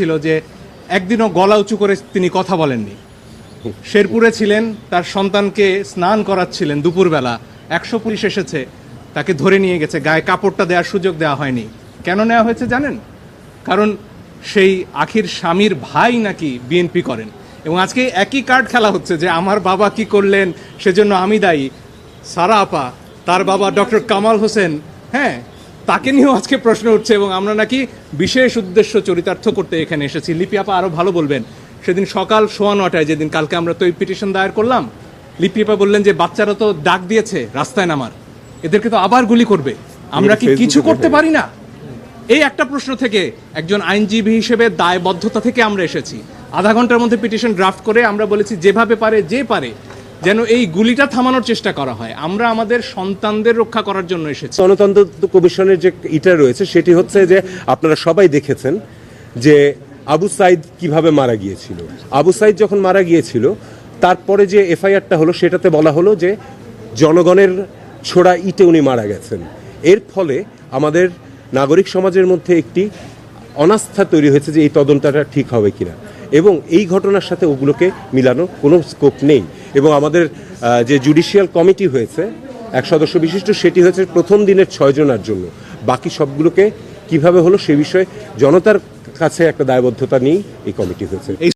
ছিল যে একদিনও গলা উঁচু করে তিনি কথা বলেননি। শেরপুরে ছিলেন, তার সন্তানকে স্নান করাচ্ছিলেন দুপুরবেলা। একশো পুলিশ এসেছে, তাকে ধরে নিয়ে গেছে, গায়ে কাপড়টা দেওয়ার সুযোগ দেওয়া হয়নি। কেন নেওয়া হয়েছে জানেন? কারণ সেই আখির স্বামীর ভাই নাকি বিএনপি করেন। এবং আজকে একই কার্ড খেলা হচ্ছে যে আমার বাবা কি করলেন, সেজন্য আমি দায়ী। সারা আপা, তার বাবা ডক্টর কামাল হোসেন হ্যাঁ তাকে নিয়েও আজকে প্রশ্ন উঠছে এবং আমরা নাকি বিশেষ উদ্দেশ্য চরিতার্থ করতে এখানে এসেছি। লিপি আপা আরও ভালো বলবেন। সেদিন সকাল সোয়া নটায় যেদিন কালকে আমরা তো এই পিটিশন দায়ের করলাম লিপি আপা বললেন যে বাচ্চারা তো ডাক দিয়েছে রাস্তায় নামার। এদেরকে তো আবার গুলি করবে। আমরা কি কিছু করতে পারি না? এই একটা প্রশ্ন থেকে একজন আইনজীবী হিসেবে দায়বদ্ধতা থেকে আমরা এসেছি। আধা ঘণ্টার মধ্যে পিটিশন ড্রাফট করে আমরা বলেছি যেভাবে পারে যে পারে। যেন এই গুলিটা থামানোর চেষ্টা করা হয়। আমরা আমাদের সন্তানদের রক্ষা করার জন্য এসেছি। গণতন্ত্র কমিশনের যে ইটা রয়েছে, সেটি হচ্ছে যে আপনারা সবাই দেখেছেন যে আবু সাইদ কীভাবে মারা গিয়েছিল। আবু সাইদ যখন মারা গিয়েছিল, তারপরে যে এফআইআরটা হলো, সেটাতে বলা হলো যে জনগণের ছোড়া ইটে উনি মারা গেছেন। এর ফলে আমাদের নাগরিক সমাজের মধ্যে একটি অনাস্থা তৈরি হয়েছে যে এই তদন্তটা ঠিক হবে কিনা। এবং এই ঘটনার সাথে ওগুলোকে মিলানোর কোনো স্কোপ নেই। এবং আমাদের যে জুডিশিয়াল কমিটি হয়েছে, এক সদস্য বিশিষ্ট, সেটি হয়েছে প্রথম দিনের ছয় জনের জন্য। বাকি সবগুলোকে কীভাবে হলো সে বিষয়ে জনতার কাছে একটা দায়বদ্ধতা নিয়েই এই কমিটি হয়েছে।